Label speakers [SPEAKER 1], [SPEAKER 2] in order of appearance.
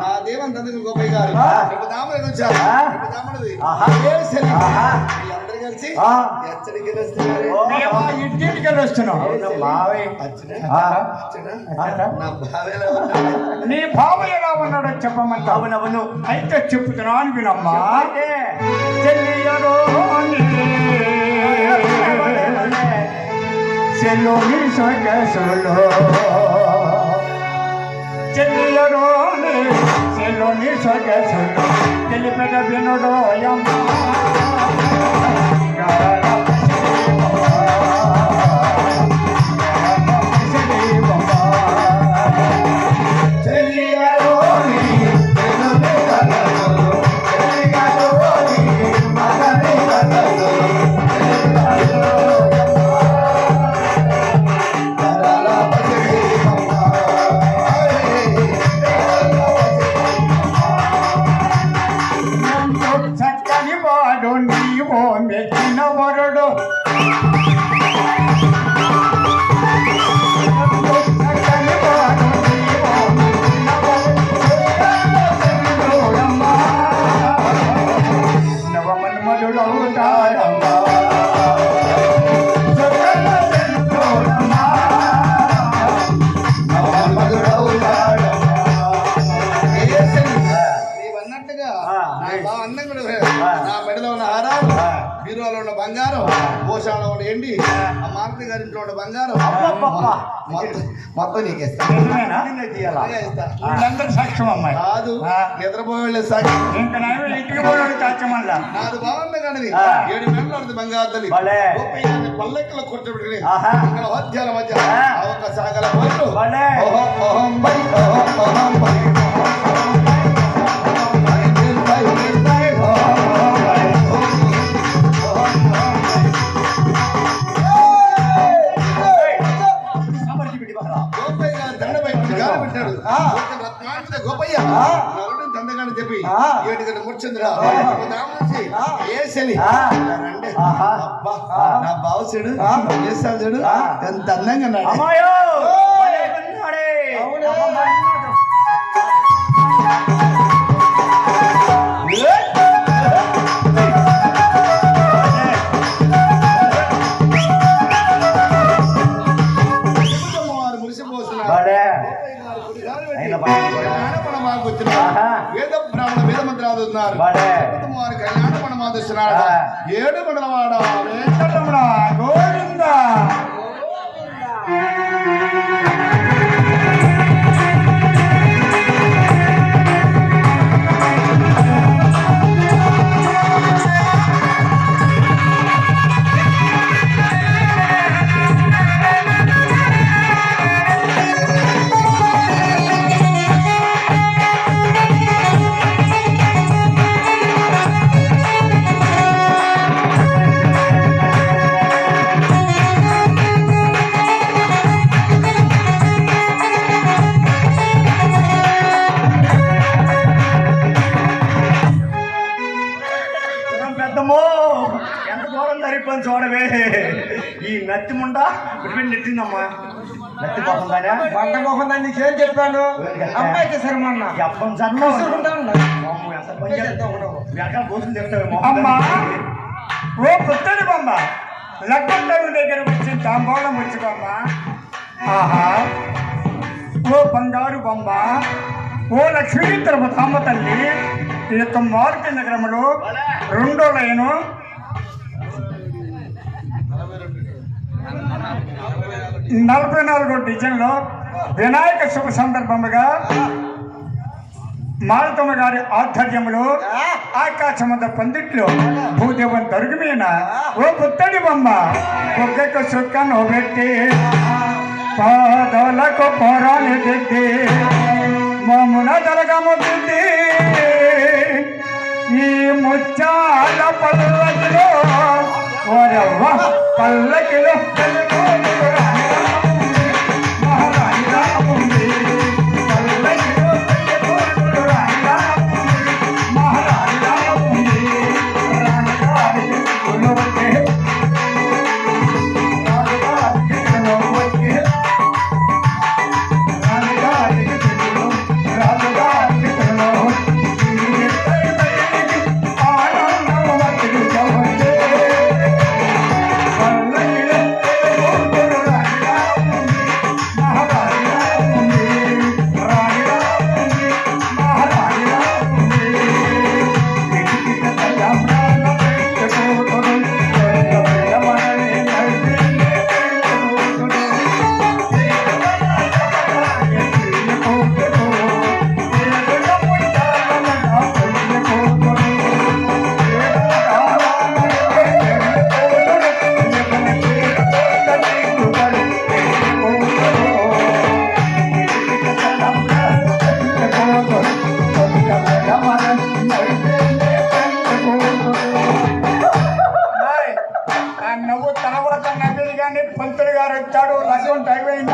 [SPEAKER 1] నా దేవం తండ్రి గోపయ్య గారు. ఇప్పుడు దామలేదు వచ్చారు. ఇప్పుడు దామనది కలిసి
[SPEAKER 2] ఇంటికి వెళ్ళి వస్తున్నాం
[SPEAKER 3] మావయ్య.
[SPEAKER 1] అచ్చనా?
[SPEAKER 3] ఆ.
[SPEAKER 1] అచ్చనా?
[SPEAKER 3] అచ్చనా?
[SPEAKER 1] నా భావేలా ఉన్నాడు.
[SPEAKER 2] నీ బావ ఎలా ఉన్నాడో చెప్పమంటావు.
[SPEAKER 3] అవునవును.
[SPEAKER 2] అయితే చెప్తున్నాను వినమ్మా.
[SPEAKER 3] అంటే
[SPEAKER 2] చెల్లియరో చెల్లోని సొగసులో చెల్లియరో చెల్లోని సొగసులో తెలిపెద వినుడో
[SPEAKER 1] బావ అందంగా. నా మెడలో ఉన్న హారాలు బీరువాలో ఉన్న బంగారం భూషాలో ఉన్న ఎండి ఆ మారుతి గారి ఇంట్లో ఉన్న బంగారం. మొత్తం మొత్తం నీకేస్తా
[SPEAKER 2] నిజమేనా?
[SPEAKER 3] నిన్నే తీయాలా?
[SPEAKER 1] అలాగే ఇస్తా.
[SPEAKER 2] వీళ్ళందరూ సాక్ష్యం అమ్మాయి
[SPEAKER 1] కాదు. నిద్రపోయి వెళ్ళే సాక్షి
[SPEAKER 2] ఇంకా ఇంటికి పోయాడు సాక్ష్యమల్లా
[SPEAKER 1] నాది బాగుంది కానీ. ఏడు గంటలు ఉంది బంగారు తల్లి. గోపయ్యాన్ని పల్లెక్కలో కూర్చోబెట్టుకుని. ఇక్కడ మధ్య ఒక్క సాగల పోతూ రత్నాంశ గోపయ్య
[SPEAKER 3] ఆ.
[SPEAKER 1] నరుడు దండగాని చెప్పి
[SPEAKER 3] ఆ.
[SPEAKER 1] ఏడుగంట ముర్చంద్ర
[SPEAKER 3] ఆ.
[SPEAKER 1] దామోసి
[SPEAKER 3] ఆ.
[SPEAKER 1] ఏ శని
[SPEAKER 3] ఆ.
[SPEAKER 1] రండి. నా. చేస్తాడు. ఎంత అందంగా.
[SPEAKER 2] అవునే.
[SPEAKER 1] వేద బ్రాహ్మణ వేద మంత్రాలు ఉన్నారు
[SPEAKER 3] భలే.
[SPEAKER 1] వారు కళ్యాణపణ మాకు వచ్చినారు
[SPEAKER 3] ఆ.
[SPEAKER 1] ఏడు మండలవాడ
[SPEAKER 2] వెంకటరమణ గోవింద
[SPEAKER 3] ఈ నత్తి ముండ? నెట్టిందమ్మా. నత్తి కోసం దానే
[SPEAKER 4] పంట దాన్ని చెప్పాను?
[SPEAKER 3] ఎప్పం చర్మం
[SPEAKER 4] ఉంటాను
[SPEAKER 3] అమ్మో,
[SPEAKER 2] అమ్మా. ఓ పుత్తడి బొమ్మ. లగ్గొట్టం దగ్గర వచ్చి తాంబూలం వచ్చుకోమ్మ ఆహా. ఓ బంగారు బొమ్మ. ఓ లక్ష్మీ తిరుపతమ్మ తల్లి. ఈ యొక్క మారుతి నగరంలో రెండో లైను. నలభై నాలుగో డిజైన్లో వినాయక శుభ సందర్భముగా మారుతమ్మ గారి ఆధ్వర్యంలో ఆకాశమంత పందిట్లో భూదేవం దొరికి మీద ఓ పుత్తడి బొమ్మ. ఒక్కొక్క సుక్కను పెట్టి పాదలకు పోరాలు దిద్ది మమ్మున జరగముద్ది ఈ ముచ్చాల పల్లకిలో పల్ల I
[SPEAKER 4] ran. now.